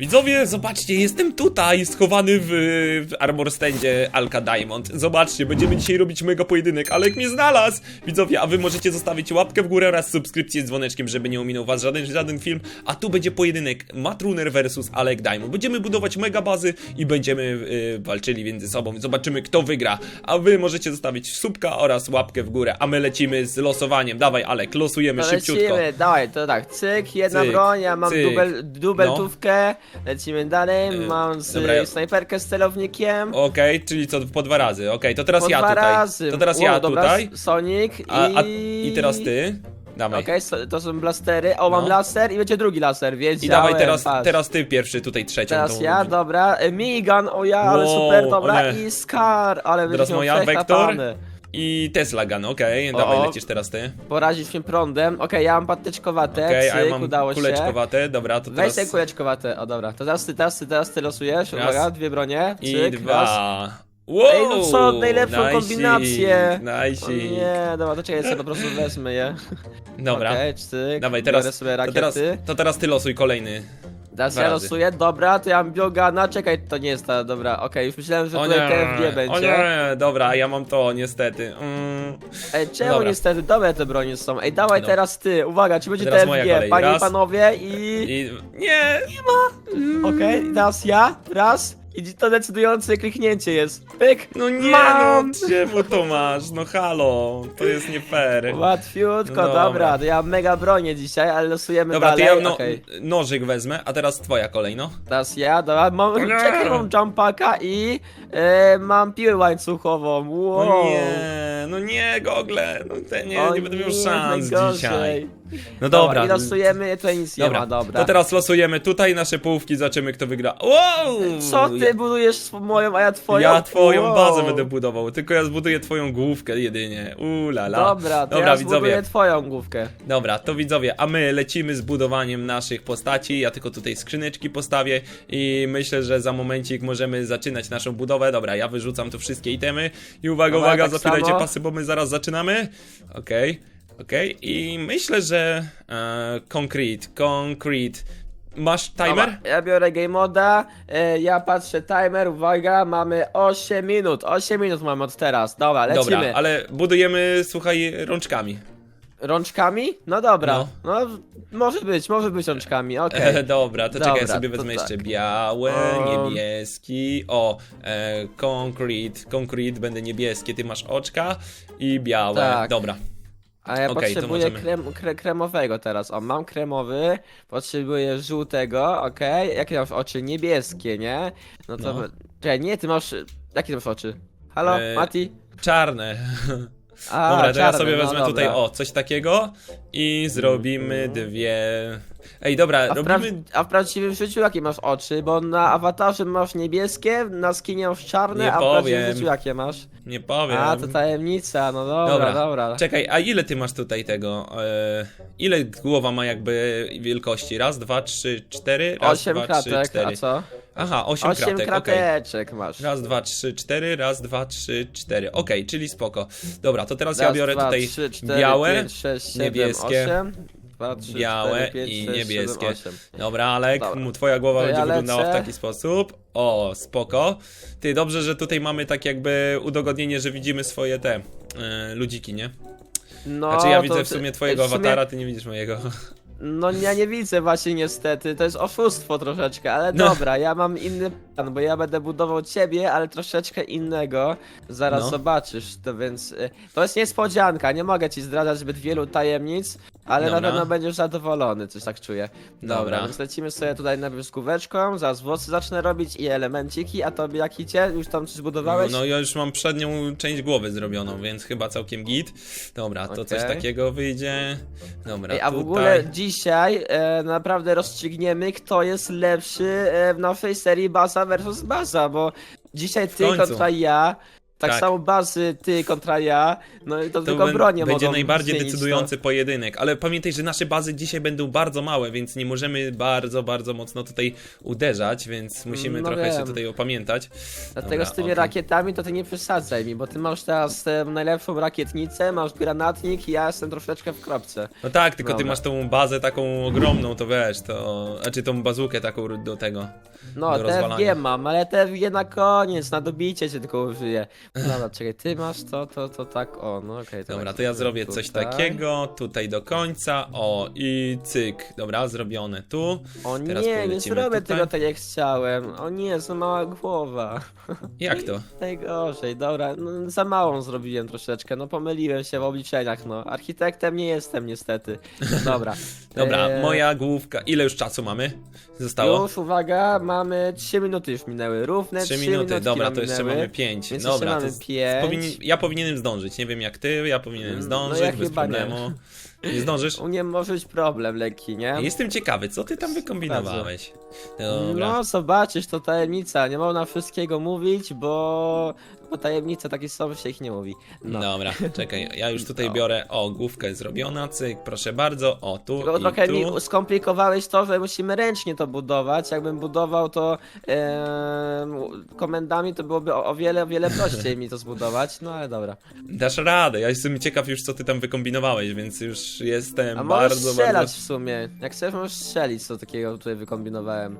Widzowie, zobaczcie, jestem tutaj, schowany w, w armor standzie Alka Diamond. Zobaczcie, będziemy dzisiaj robić mega pojedynek. Alek mnie znalazł! Widzowie, a wy możecie zostawić łapkę w górę oraz subskrypcję z dzwoneczkiem, żeby nie ominął was żaden, żaden film. A tu będzie pojedynek Matruner versus Alek Diamond. Będziemy budować mega bazy i będziemy y, walczyli między sobą. Zobaczymy, kto wygra. A wy możecie zostawić subka oraz łapkę w górę. A my lecimy z losowaniem. Dawaj, Alek, losujemy To szybciutko. lecimy, dawaj, to tak, cyk, jedna Cyk, broń, ja mam cyk. dubel, dubeltówkę, lecimy dalej, E, mam z, dobra, ja- snajperkę z celownikiem, Okej, czyli co, po dwa razy. Okej, to teraz po ja dwa tutaj. razy. To teraz Wow, ja dobra, tutaj. Sonic A, i... a, I teraz ty. Dawaj. Okej, so- to są blastery, o mam No. laser i będzie drugi laser, wiedziałem, I dawaj teraz, teraz ty pierwszy tutaj trzecią. Teraz tą- ja, dobra, e, minigun, o ja, ale Wow, super, dobra, ale- i Scar, ale Teraz będziesz miał moja. I Tesla Gun, okej, O, dawaj o. lecisz teraz ty. Porazisz mnie prądem, okej, ja mam patyczkowate, Okej, a cyk, ja mam udało się. kuleczkowate, dobra, to Weź teraz... sobie kuleczkowate, o dobra, to teraz ty, teraz ty, teraz ty losujesz, Raz. uwaga, dwie bronie, I cyk, raz. dwa. Wow, Ej, no co, najlepszą nice, kombinację. O nie, dobra, to czekaj, ja sobie po prostu wezmę je. Dobra, Okej, cyk, dawaj biorę teraz, sobie to teraz, rakiety. to teraz ty losuj kolejny. Teraz dwa ja razy. losuję, dobra, to ja mam biogana, czekaj, to nie jest ta, dobra, okej, już myślałem, że tutaj nie, KFG o będzie. nie, dobra, ja mam to niestety. Mm. Ej, czemu Dobra. niestety, dobre te bronie są. Ej, dawaj No. teraz ty, uwaga, czy będzie Teraz TFG, kolej. panie Raz. i panowie i... I... Nie! Okej, i teraz ja, raz, i to decydujące kliknięcie jest. Pyk, No nie, mam! no czemu to masz? No halo, to jest nie fair. Łatwiutko, No dobra. dobra, to ja mam mega bronię dzisiaj, ale losujemy Dobra, to dalej, ja no, okej. nożyk wezmę, a teraz twoja kolej, no. Teraz ja, dobra, mam, nie. czekaj, mam jumpaka i e, mam piłę łańcuchową, wow. No nie, no nie, gogle, no te nie, O nie będę miał szans najgorzej. dzisiaj. No Dobra, i losujemy, to nic nie ma, dobra. to teraz losujemy tutaj nasze połówki, zobaczymy kto wygra. Wow! Co ty budujesz moją, a ja twoją? Ja twoją Wow. bazę będę budował, tylko ja zbuduję twoją główkę jedynie. Ulala. Dobra, to Dobra ja widzowie. zbuduję twoją główkę. Dobra, to widzowie, a my lecimy z budowaniem naszych postaci. Ja tylko tutaj skrzyneczki postawię i myślę, że za momencik możemy zaczynać naszą budowę. Dobra, ja wyrzucam tu wszystkie itemy i uwaga, Dobra, uwaga, tak zapinajcie samo. Bo my zaraz zaczynamy. Okej, okej i myślę, że e, concrete, concrete. Masz timer? Dobra, ja biorę game moda, e, ja patrzę timer, uwaga, mamy 8 minut, 8 minut mamy od teraz, dobra, lecimy. Dobra, ale budujemy, słuchaj, rączkami. Rączkami? No dobra, No. no, może być, może być rączkami, okej. E, dobra, to czekaj, ja sobie to wezmę tak. jeszcze białe, Um. niebieski, o, e, concrete, concrete, będę niebieskie, ty masz oczka i białe, Tak. dobra. A ja Okej, to potrzebuję możemy. krem, kre, kremowego teraz, o, mam kremowy, potrzebuję żółtego, okej, jakie masz oczy? Niebieskie, nie? No to, No. czekaj, nie, ty masz, jakie ty masz oczy? Halo, E, Mati? Czarne. A, dobra, to ja sobie no wezmę dobra. tutaj, o, coś takiego i zrobimy dwie... Ej, dobra, A w, pra robimy... a w prawdziwym życiu jakie masz oczy? Bo na awatarze masz niebieskie, na skinie masz czarne, Nie a w prawdziwym powiem. życiu jakie masz? Nie powiem. A, to tajemnica, no dobra, Dobra. Czekaj, a ile ty masz tutaj tego? E, ile głowa ma jakby wielkości? Raz, dwa, trzy, cztery? Raz, Osiem dwa, trzy, cztery. a co? Aha, osiem, Osiem kratek, okej. krateczek masz. Raz, dwa, trzy, cztery, raz, dwa, trzy, cztery. Okej, czyli spoko. Dobra, to teraz ja Raz, biorę dwa, tutaj trzy, cztery, białe, pięć, sześć, siedem, niebieskie, osiem. Dwa, trzy, białe cztery, pięć, i sześć, niebieskie. Dobra, Alek, Dobra. mu twoja głowa To będzie ja wyglądała w taki sposób. O, spoko. Ty, dobrze, że tutaj mamy tak jakby udogodnienie, że widzimy swoje te e, ludziki, nie? No, Znaczy ja widzę w sumie twojego w sumie- awatara, ty nie widzisz mojego. No ja nie widzę właśnie niestety, to jest oszustwo troszeczkę, ale No. dobra, ja mam inny plan, bo ja będę budował ciebie, ale troszeczkę innego, zaraz No. zobaczysz, to więc y, to jest niespodzianka, nie mogę ci zdradzać zbyt wielu tajemnic, ale Dobra. na pewno będziesz zadowolony, coś tak czuję. Dobra, Dobra. więc lecimy sobie tutaj najpierw z zaraz włosy zacznę robić i elemenciki, a tobie jak idzie? Już tam coś zbudowałeś? No ja już mam przednią część głowy zrobioną, więc chyba całkiem git. Dobra, to coś Okej. takiego wyjdzie. Dobra, Ej, a w tutaj. ogóle dzisiaj e, naprawdę rozstrzygniemy, kto jest lepszy e, w naszej serii Baza versus Baza, bo dzisiaj ty kontra ja. Tak, Tak. samo bazy ty kontra ja, no i to, tylko bę- bronie będzie mogą najbardziej zmienić decydujący pojedynek, ale pamiętaj, że nasze bazy dzisiaj będą bardzo małe, więc nie możemy bardzo, bardzo mocno tutaj uderzać, więc musimy No trochę się wiem. tutaj opamiętać. To. Dlatego Dobra, z tymi okej. rakietami to ty nie przesadzaj mi, bo ty masz teraz e, najlepszą rakietnicę, masz granatnik i ja jestem troszeczkę w kropce. No tak, tylko ty Dobra. masz tą bazę taką ogromną, to wiesz, to... Znaczy tą bazukę taką do tego. No, Do rozwalania. TFG mam, ale TFG na koniec, na dobicie się tylko użyję. Dobra, czekaj, ty masz to, to, to tak, o, no okej. Dobra, tak, to ja zrobię coś tutaj. takiego, tutaj do końca, o i cyk. Dobra, zrobione tu. O Teraz nie, nie polecimy zrobię tutaj. tego tak jak chciałem. O nie, za mała głowa. Jak to? Najgorzej, dobra, no, za małą zrobiłem troszeczkę, no pomyliłem się w obliczeniach, no. Architektem nie jestem niestety. Dobra. Dobra, e, moja główka. Ile już czasu mamy? Zostało? Już, uwaga, mamy 3 minuty już minęły, równe 3, 3 minuty, minutki dobra, nam to jeszcze minęły. mamy 5. Więc Dobra, jeszcze to mamy z- pięć. powinien, ja powinienem zdążyć. Nie wiem jak ty, ja powinienem No, zdążyć ja bez chyba nie. problemu. Nie zdążysz? U mnie może być problem lekki, nie? Jestem ciekawy, co ty tam wykombinowałeś? Dobra. No zobaczysz, to tajemnica, nie można wszystkiego mówić, bo, bo tajemnice takie są, się ich nie mówi. No. Dobra, czekaj, ja już tutaj No. biorę, o, główka jest zrobiona, cyk, proszę bardzo, o, tu Tylko i trochę tu. mi skomplikowałeś to, że musimy ręcznie to budować. Jakbym budował to komendami, to byłoby o, o wiele, o wiele prościej mi to zbudować. No ale dobra. Dasz radę, ja jestem ciekaw już, co ty tam wykombinowałeś, więc już jestem A możesz bardzo, strzelać bardzo... w sumie. Jak chcesz, możesz strzelić, co takiego tutaj wykombinowałem.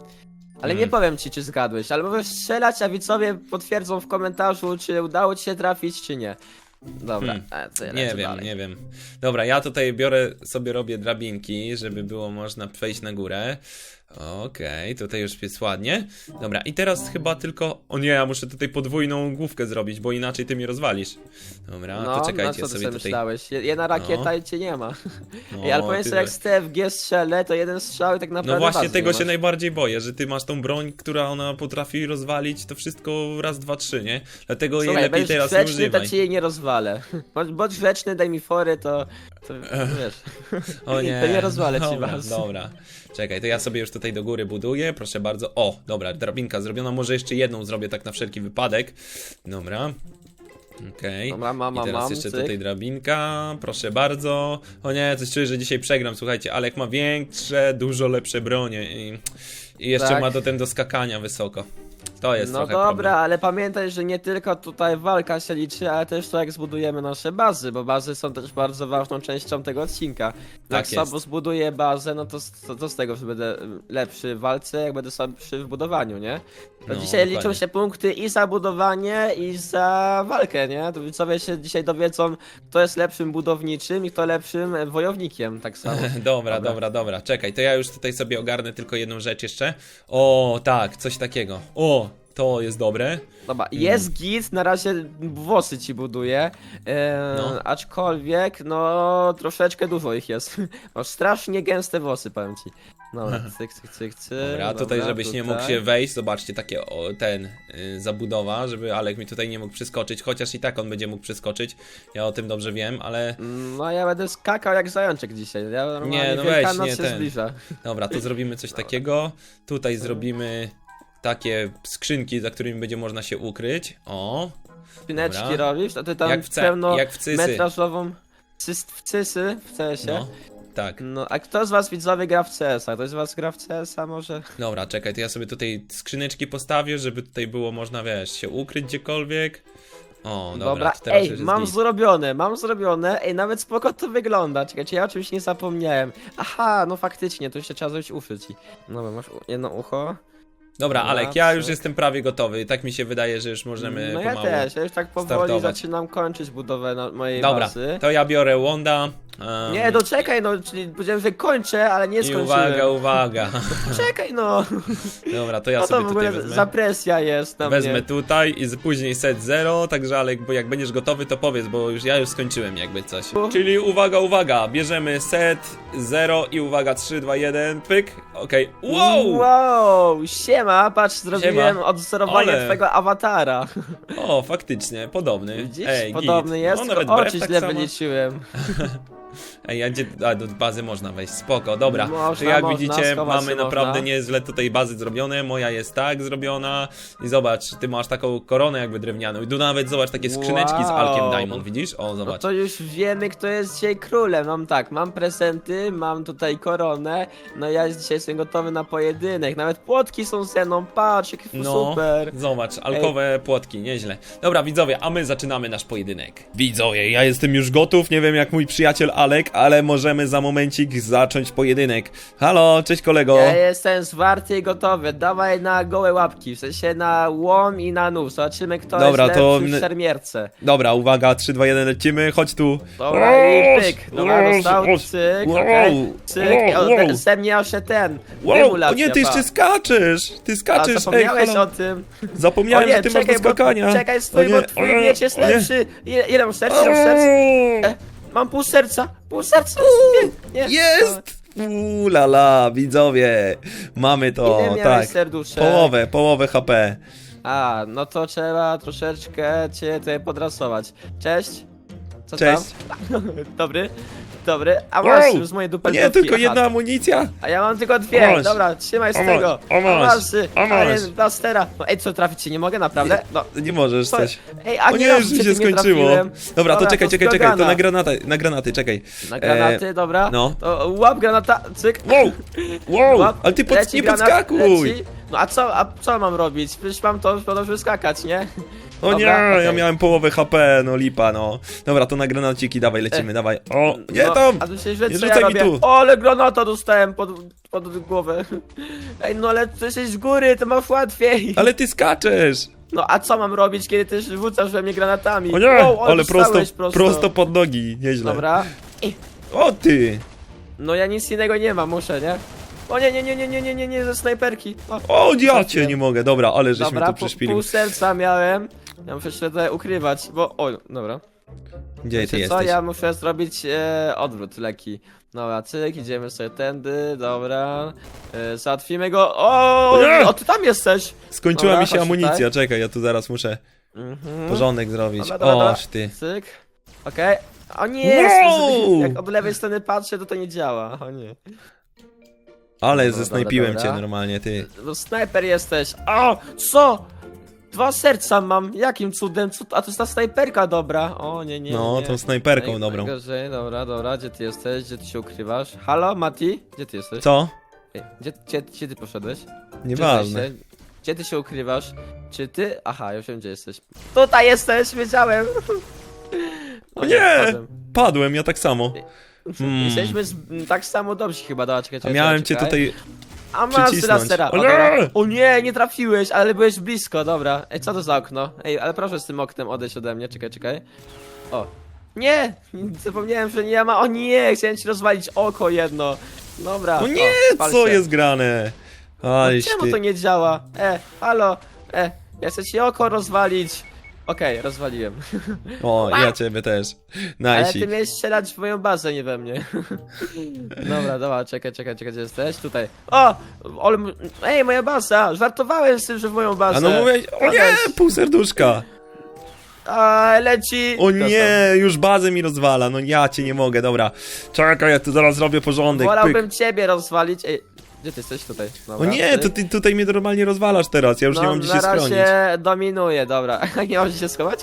Ale nie Hmm. powiem ci, czy zgadłeś, ale możesz strzelać, a widzowie potwierdzą w komentarzu, czy udało ci się trafić, czy nie. Dobra, Hmm. a co ja Nie lecę wiem, dalej. nie wiem. Dobra, ja tutaj biorę, sobie robię drabinki, żeby było można przejść na górę. Okej, tutaj już jest ładnie. Dobra, i teraz chyba tylko... O nie, ja muszę tutaj podwójną główkę zrobić, bo inaczej ty mnie rozwalisz. Dobra, No, to na czekajcie, co ty sobie sobie tutaj... myślałeś? Je- Jedna rakieta No. i cię nie ma. No, Ej, ale powiem sobie, jak z TFG strzelę, to jeden strzał i tak naprawdę No właśnie tego nie się masz. najbardziej boję, że ty masz tą broń, która ona potrafi rozwalić to wszystko raz, dwa, trzy, nie? Dlatego jej Słuchaj, lepiej będziesz teraz nie grzeczny, to używaj. ci jej nie rozwalę. Bądź, bądź grzeczny, daj mi fory, to, to wiesz. O nie, To nie rozwalę ci dobra, was. Dobra, czekaj, to ja sobie już tutaj do góry buduję, proszę bardzo. O, dobra, drabinka zrobiona, może jeszcze jedną zrobię tak na wszelki wypadek. Dobra. Okej. Dobra, mam, I mam, teraz mam, jeszcze cyk. tutaj drabinka, proszę bardzo. O nie, coś czuję, że dzisiaj przegram, słuchajcie, Alek ma większe, dużo lepsze bronie i, i jeszcze Tak. ma do ten do skakania wysoko. To jest No trochę dobra, problem. ale pamiętaj, że nie tylko tutaj walka się liczy, ale też to jak zbudujemy nasze bazy, bo bazy są też bardzo ważną częścią tego odcinka. jak Tak jest. sobie zbuduję bazę, no to, to, to z tego, że będę lepszy w walce, jak będę słabszy w budowaniu, nie? To No, dzisiaj liczą się punkty i za budowanie, i za walkę, nie? To widzowie się dzisiaj dowiedzą, kto jest lepszym budowniczym i kto lepszym e, wojownikiem, tak samo. Dobra, Dobra. dobra, dobra. Czekaj, to ja już tutaj sobie ogarnę tylko jedną rzecz jeszcze. O, tak, coś takiego. O, to jest dobre. Dobra, jest git, na razie włosy ci buduję, e, No. aczkolwiek, no, troszeczkę dużo ich jest. Masz strasznie gęste włosy, powiem ci. Dobra, cyk, cyk, cyk, cyk. Dobra, tutaj żebyś nie mógł tutaj. się wejść, zobaczcie, takie o, ten, y, zabudowa, żeby Alek mi tutaj nie mógł przeskoczyć, chociaż i tak on będzie mógł przeskoczyć, ja o tym dobrze wiem, ale No, ja będę skakał jak zajączek dzisiaj, ja normalnie no weź, Wielkanoc nie się ten. zbliża. dobra, to zrobimy coś takiego, tutaj zrobimy takie skrzynki, za którymi będzie można się ukryć, o, Spineczki Dobra. robisz, a ty tam Jak w ce- pełno jak w cysy. metrażową cys, w cysy w CS-ie. no, tak. No, a kto z was widzowie gra w CS-a? Ktoś z was gra w CS-a może? Dobra, czekaj, to ja sobie tutaj skrzyneczki postawię, żeby tutaj było można, wiesz, się ukryć gdziekolwiek. O, dobra, Dobra, teraz ej, mam zrobione, mam zrobione, ej, nawet spoko to wygląda, czekajcie, ja o czymś nie zapomniałem. Aha, no faktycznie, tu jeszcze trzeba zrobić uszy ci. Dobra, masz jedno ucho. Dobra, Dobra, Alek, ja już cyk. jestem prawie gotowy. Tak mi się wydaje, że już możemy no ja pomału. też, ja już tak powoli startować. zaczynam kończyć budowę na mojej Dobra, bazy. to ja biorę Wanda. Um, Nie, no czekaj, no, czyli powiedziałem, że kończę, ale nie I skończyłem. uwaga, uwaga. Czekaj, no, Dobra, to ja no to sobie w tutaj ogóle wezmę. za presja jest na Wezmę mnie. tutaj i z- później set 0, także Alek, bo jak będziesz gotowy, to powiedz, bo już ja już skończyłem jakby coś. Czyli uwaga, uwaga, bierzemy set 0 i uwaga, 3, 2, 1, pyk, okej, wow! Wow, siema, patrz, zrobiłem Siema. odwzorowanie Ale. twojego awatara. O, faktycznie, podobny. Widzisz? Ej, Podobny git. jest, no, nawet brew oczy tak źle samo. wyliczyłem. Ej, a gdzie, a do bazy można wejść, spoko, dobra. Można, jak można, widzicie, schować mamy się naprawdę można. niezle tutaj bazy zrobione, moja jest tak zrobiona i zobacz, ty masz taką koronę jakby drewnianą i tu nawet zobacz takie skrzyneczki z Wow. Alkiem Diamond, widzisz? O, No zobacz. to już wiemy, kto jest dzisiaj królem. Mam tak, mam prezenty, mam tutaj koronę. No ja dzisiaj jestem gotowy na pojedynek. Nawet płotki są ze mną, patrz, jak No, super. zobacz, alkowe płotki, nieźle. Dobra, widzowie, a my zaczynamy nasz pojedynek. Widzowie, ja jestem już gotów, nie wiem jak mój przyjaciel Alek, ale możemy za momencik zacząć pojedynek. Halo, cześć kolego. Ja jestem zwarty i gotowy. Dawaj na gołe łapki, w sensie na łom i na nóż. Zobaczymy, kto Dobra, jest to lepszy w szermierce. Dobra, uwaga, 3, 2, 1, lecimy, chodź tu. Dobra, i pyk. Dobra, dostał, cyk, okej. Cyk, ze mnie jeszcze ten. Wow, o nie, ty jeszcze skaczesz, ty A skaczesz, ej, zapomniałeś halo. o tym. Zapomniałem, o nie, że ty masz do czekaj, bo, skakania. czekaj, stój, bo o twój nie, miecz jest lepszy. Ile, ile mam serc? Mam pół serca, pół serca. Nie, nie. Jest! Uuu, la la, widzowie, mamy to, Ile miałeś tak. serduszek? Połowę, połowę HP. A, no to trzeba troszeczkę cię tutaj podrasować. Cześć. Co Cześć. tam? dobry, dobry. A Wow. masz O dupy nie, tylko jedna amunicja. A ja mam tylko dwie. Dobra, trzymaj z A tego. a masz, a masz. nie, blastera. No ej, co trafić się nie mogę, naprawdę? No. Nie możesz Co? coś. Ej, a O nie, raz już mi cię się nie skończyło. trafiłem. Dobra, to czekaj, czekaj, czekaj, to na granaty, na granaty, czekaj. Na granaty, dobra. no. To łap granata, cyk. Wow, wow, Łap, ale ty pod, leci nie granat, podskakuj. leci. No a co, a co mam robić? Przecież mam to, to dobrze skakać, nie? O nie, Dobra, ja okej. miałem połowę HP, no lipa, no. Dobra, to na granaciki, dawaj, lecimy, dawaj. O, nie no, tam! A tu się źle Nie co ja rzucaj mi robię. tu. O, ale granata dostałem pod, pod głowę. Ej, no ale ty jesteś z góry, to masz łatwiej. Ale ty skaczesz! No a co mam robić, kiedy ty rzucasz we mnie granatami? O nie, Wow, ale prosto, dostałeś prosto pod nogi, nieźle. Dobra. O ty! No ja nic innego nie mam, muszę, nie? O nie, nie, nie, nie, nie, nie, nie, nie, ze snajperki. O, O, ja cię nie mogę, dobra, ale żeś dobra, tu pół, przyszpilił. pół serca miałem. Ja muszę się tutaj ukrywać, bo... O, dobra. Gdzie ty Wiecie co, jesteś? ja muszę zrobić e, odwrót leki. Dobra, cyk, idziemy sobie tędy, dobra. E, załatwimy go. O, Nie! o, ty tam jesteś! Skończyła Dobra, mi się chodź amunicja, tutaj. czekaj, ja tu zaraz muszę Mhm. porządek zrobić. Dobra, dobra, dobra. Oż ty. Cyk. Okej. O nie, Wow! jak od lewej strony patrzę, to to nie działa. O nie. Ale Dobra, zesnajpiłem dobra, cię dobra. normalnie, ty. No snajper jesteś. O, co? Dwa serca mam. Jakim cudem? Co? A to jest ta snajperka dobra. O nie, nie. No, nie. tą snajperką Naj- dobrą. Najgorzej, dobra, dobra, gdzie ty jesteś? Gdzie ty się ukrywasz? Halo, Mati? Gdzie ty jesteś? Co? Ej, Gdzie, gdzie, gdzie ty poszedłeś? Gdzie Nieważne. jesteś? Gdzie ty się ukrywasz? Czy ty? Aha, już wiem gdzie jesteś. Tutaj jesteś, wiedziałem! O nie! wpadłem. Padłem, ja tak samo. Hmm. Jesteśmy z, tak samo dobrzy chyba, dobra, czekaj, A czekaj, miałem cię czekaj. tutaj... A masz przycisnąć. lasera. O dobra. o nie, nie trafiłeś, ale byłeś blisko, dobra. Ej, co to za okno? Ej, ale proszę z tym oknem odejść ode mnie, czekaj, czekaj. O. Nie! Zapomniałem, że nie ma. O nie, chciałem ci rozwalić oko jedno. Dobra. O nie, o, co się. jest grane? No, Aleś czemu ty... to nie działa? E, halo, e, ja chcę ci oko rozwalić. Okej, rozwaliłem. O, ja ciebie też. Ale ty miałeś strzelać w moją bazę, nie we mnie. Dobra, dobra, czekaj, czekaj, czekaj, gdzie jesteś? Tutaj. O! Ale, ej, moja baza! Żartowałem z tym, że w moją bazę. A no mówię, o nie, pół serduszka. A, leci! O nie, już bazę mi rozwala, no ja cię nie mogę, dobra. Czekaj, ja tu zaraz zrobię porządek, pyk. Wolałbym ciebie rozwalić. Ej, gdzie ty jesteś? Tutaj. O Dobra, nie, ty. to ty tutaj mnie normalnie rozwalasz teraz, ja już no, nie mam gdzie na się schronić. razie dominuje, dobra. nie masz gdzie się schować?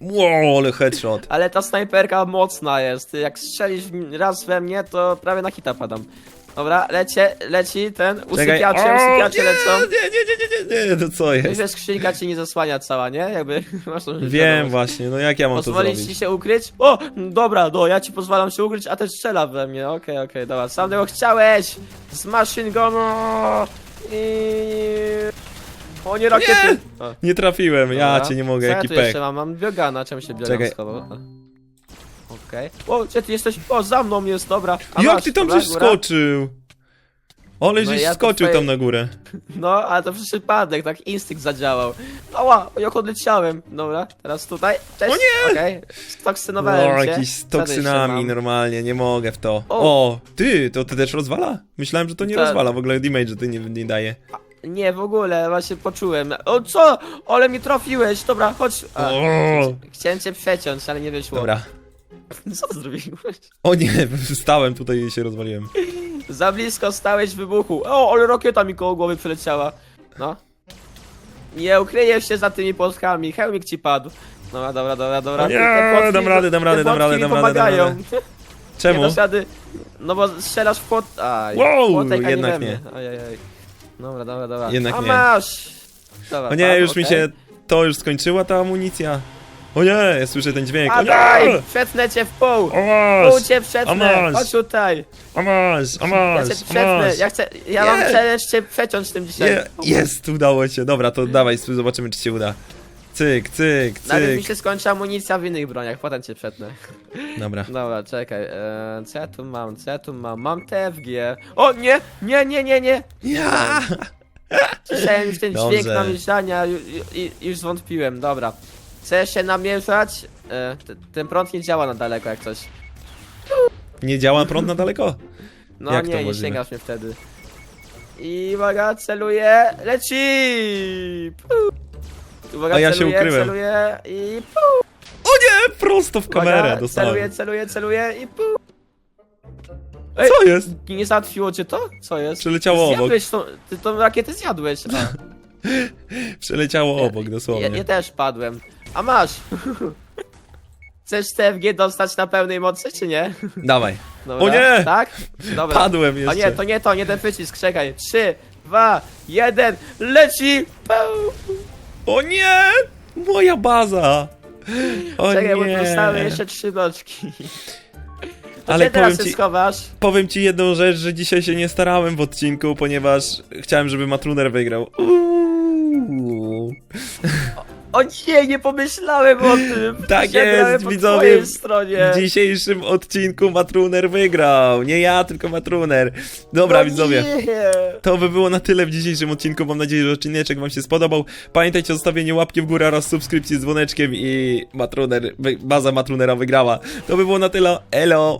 Wow, ale headshot. Ale ta snajperka mocna jest. Jak strzelisz raz we mnie, to prawie na hita padam. Dobra, lecie, leci ten, usypiacze, O, usypiacze nie, lecą. Nie, nie, nie, nie, nie, nie, to co Wiesz, jest? że skrzynka ci nie zasłania cała, nie? Jakby masz tą Wiem świadomość. właśnie, no jak ja mam to Pozwolić ci zrobić? się ukryć? O, dobra, no, ja ci pozwalam się ukryć, a też strzela we mnie. Okej, okej, dobra, sam tego chciałeś! Z machine gunu! I... O, nie rakiety! O, Nie trafiłem, ja cię nie mogę, Co ja jaki tu pech. jeszcze mam? Mam biogana, czemu się Czekaj. schował? Okej. O, gdzie ty jesteś? O, za mną jest, dobra. A Jak masz, ty tam dobra, żeś góra? skoczył? Ale No żeś ja to skoczył twoje- tam na górę. No, ale to przez przypadek, tak instynkt zadziałał. Ała, jak odleciałem. Dobra, teraz tutaj. Cześć. O nie! Okej, stoksynowałem O, cię. jakiś z Co tu jeszcze toksynami mam? normalnie, nie mogę w to. O. O, ty, to ty też rozwala? Myślałem, że to nie Tak. rozwala, w ogóle damage, że ty nie, nie daje. Nie, w ogóle, właśnie poczułem. O, co? Ale mi trafiłeś, dobra, chodź. A, O. Chciałem cię przeciąć, ale nie wyszło. Dobra. Co ty zrobiłeś? O nie, stałem tutaj i się rozwaliłem. Za blisko stałeś wybuchu. O, ale rakieta mi koło głowy przeleciała. No. Nie ukryjesz się za tymi płotkami. Hełmik ci padł. Dobra, dobra, dobra, dobra. Nie, Te płotki- dam radę, dam te radę, dam płotki radę, mi dam radę, dam pomagają. radę. Nie Czemu? dasz rady. No bo strzelasz w płot... Aj, Wow, płotek, a jednak nie. nie. Ojej. Dobra, dobra, dobra. Jednak a nie. masz! Dobra, O nie, padł, już mi okej. się... To już skończyła ta amunicja. O nie, ja słyszę ten dźwięk. O nie! Przetnę cię w pół! O Pół masz! cię przetnę! Chodź tutaj! O masz! O Ja masz! cię O przetnę! masz! Ja chcę... Ja mam Nie. challenge cię przeciąć tym dzisiaj. Je, jest, udało się. Dobra, to dawaj, zobaczymy czy się uda. Cyk, cyk, Nawet mi cyk. się skończy amunicja w innych broniach, potem cię przetnę. Dobra. Dobra, czekaj, e, co ja tu mam, co ja tu mam? Mam TFG. O nie, nie, nie, nie, nie! Ja! Słyszałem już ten Dobrze. dźwięk namieszania, ju, ju, ju, już zwątpiłem, dobra. Chcesz się namieszać? E, t- ten prąd nie działa na daleko jak coś. Nie działa prąd na daleko? No Jak to nie, nie możliwe? sięgasz mnie wtedy. I uwaga, celuję, leci! Uwaga, A ja się celuję, ukryłem. celuję i pu. O nie! Prosto w kamerę Uwaga, dostałem. celuję, celuję, celuję i pu. Ej, Co jest? nie załatwiło cię to? Co jest? Przeleciało obok. Zjadłeś tą, ty tą rakietę zjadłeś. A. Przeleciało obok Ja, dosłownie. ja też padłem. A masz! Chcesz TFG dostać na pełnej mocy, czy nie? Dawaj. Dobra, O nie! Tak? Dobra. Padłem jeszcze. nie, to nie to, nie ten przycisk, czekaj. Trzy, dwa, jeden, leci! Pau! O nie! Moja baza! O Czekaj, bo nie! zostały jeszcze trzy bloczki. To Ale teraz powiem się ci- schowasz? Powiem ci jedną rzecz, że dzisiaj się nie starałem w odcinku, ponieważ chciałem, żeby Matruner wygrał. Uuu. O nie, nie pomyślałem o tym! Tak jest, po widzowie. twojej stronie. W dzisiejszym odcinku Matruner wygrał. Nie ja, tylko Matruner. Dobra, no widzowie. Nie. To by było na tyle w dzisiejszym odcinku. Mam nadzieję, że odcineczek wam się spodobał. Pamiętajcie o zostawieniu łapki w górę oraz subskrypcji z dzwoneczkiem i Matruner, wy- baza Matrunera wygrała. To by było na tyle. Elo!